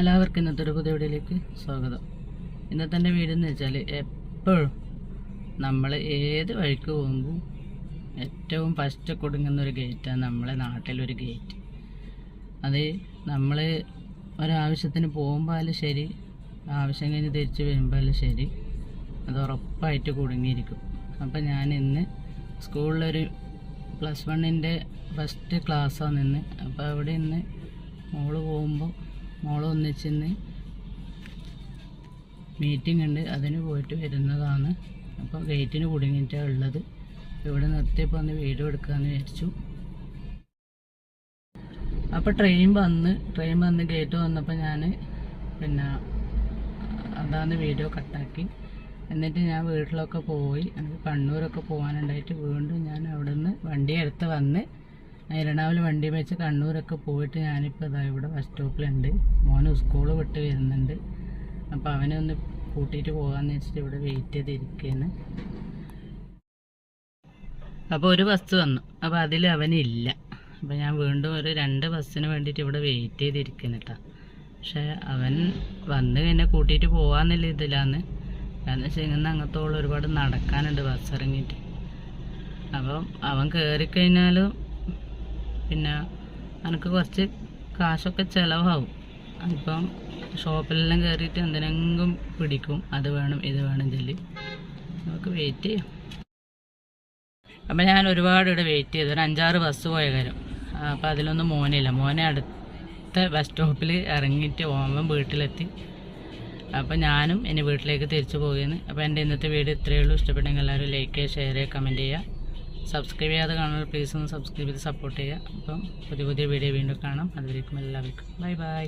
എല്ലാവർക്കും ഇന്നത്തെ ഒരു പുതിയ വീഡിയോയിലേക്ക് സ്വാഗതം. ഇന്നത്തെ എന്റെ വീട് എന്ന് വെച്ചാൽ എപ്പോഴും നമ്മൾ ഏത് വഴിക്ക് പോകുമ്പോൾ ഏറ്റവും ഫസ്റ്റ് കൊടുങ്ങുന്ന ഒരു ഗേറ്റാണ് നമ്മളെ നാട്ടിലൊരു ഗേറ്റ് അത് നമ്മൾ ഒരാവശ്യത്തിന് പോകുമ്പോഴും ശരി ആവശ്യം കഴിഞ്ഞ് തിരിച്ച് വരുമ്പോഴും ശരി അത് ഉറപ്പായിട്ട് കുടുങ്ങിയിരിക്കും. അപ്പം ഞാൻ ഇന്ന് സ്കൂളിലൊരു പ്ലസ് വണ്ണിന്റെ ഫസ്റ്റ് ക്ലാസ്സാണ് നിന്ന് അപ്പോൾ അവിടെ ഇന്ന് മോൾ പോകുമ്പോൾ മോൾ ഒന്നിച്ചിന്ന് മീറ്റിംഗ് ഉണ്ട്. അതിന് പോയിട്ട് വരുന്നതാണ്. അപ്പോൾ ഗേറ്റിന് കുടുങ്ങിയിട്ടാണ് ഉള്ളത്. ഇവിടെ നിർത്തിയപ്പോൾ ഒന്ന് വീഡിയോ എടുക്കാമെന്ന് വിചാരിച്ചു. അപ്പോൾ ട്രെയിൻ വന്ന് ട്രെയിൻ വന്ന് ഗേറ്റ് വന്നപ്പോൾ ഞാൻ പിന്നെ അതാണ് വീഡിയോ കട്ടാക്കി എന്നിട്ട് ഞാൻ വീട്ടിലൊക്കെ പോയി. എനിക്ക് കണ്ണൂരൊക്കെ പോകാനുണ്ടായിട്ട് വീണ്ടും ഞാൻ അവിടെ നിന്ന് വണ്ടി എടുത്ത് വന്ന് എറണാകുളം വണ്ടി വെച്ച് കണ്ണൂരൊക്കെ പോയിട്ട് ഞാനിപ്പോൾ ഇതാ ഇവിടെ ബസ് സ്റ്റോപ്പിലുണ്ട് മോന് സ്കൂൾ വിട്ട് വരുന്നുണ്ട്. അപ്പോൾ അവനെ ഒന്ന് കൂട്ടിയിട്ട് പോകാമെന്ന് വെച്ചിട്ട് ഇവിടെ വെയിറ്റ് ചെയ്തിരിക്കുകയാണ് അപ്പോൾ ഒരു ബസ് വന്നു. അപ്പോൾ അതിൽ അവനില്ല. അപ്പോൾ ഞാൻ വീണ്ടും ഒരു രണ്ട് ബസ്സിന് വേണ്ടിയിട്ട് ഇവിടെ വെയിറ്റ് ചെയ്തിരിക്കുന്നു കേട്ടോ പക്ഷേ അവൻ വന്ന് കഴിഞ്ഞാൽ കൂട്ടിയിട്ട് പോകാമെന്നില്ല ഇതിലാന്ന്. കാരണം വെച്ചാൽ ഇങ്ങനെ അങ്ങത്തോളം ഒരുപാട് നടക്കാനുണ്ട് ബസ് ഇറങ്ങിയിട്ട്. അപ്പം അവൻ കയറിക്കഴിഞ്ഞാലും പിന്നെ എനിക്ക് കുറച്ച് കാശൊക്കെ ചിലവാകും. അപ്പം ഷോപ്പിലെല്ലാം കയറിയിട്ട് എന്തിനെങ്കിലും പിടിക്കും. അത് വേണം ഇത് വേണം ചൊല്ലി. നമുക്ക് വെയിറ്റ് ചെയ്യാം. അപ്പം ഞാൻ ഒരുപാട് ഇവിടെ വെയിറ്റ് ചെയ്തു. ഒരു അഞ്ചാറ് ബസ് പോയ കാര്യം. അപ്പം അതിലൊന്നും മോനില്ല. മോനെ അടുത്ത ബസ് സ്റ്റോപ്പിൽ ഇറങ്ങിയിട്ട് ഓമൻ വീട്ടിലെത്തി. അപ്പം ഞാനും എന്റെ വീട്ടിലേക്ക് തിരിച്ചു പോകുകയാണ്. അപ്പോൾ എന്റെ ഇന്നത്തെ വീഡിയോ ഇത്രയേ ഉള്ളൂ. ഇഷ്ടപ്പെട്ടെങ്കിൽ എല്ലാവരും ലൈക്ക് ചെയ്യുക ഷെയർ ചെയ്യുക കമന്റ് ചെയ്യുക. സബ്സ്ക്രൈബ് ചെയ്യാതെ കാണുന്നത് പ്ലീസ് ഒന്ന് സബ്സ്ക്രൈബ് ചെയ്ത് സപ്പോർട്ട് ചെയ്യുക. അപ്പം പുതിയ പുതിയ വീഡിയോ വീണ്ടും കാണാം. അതുവരേക്കും എല്ലാവർക്കും. Bye bye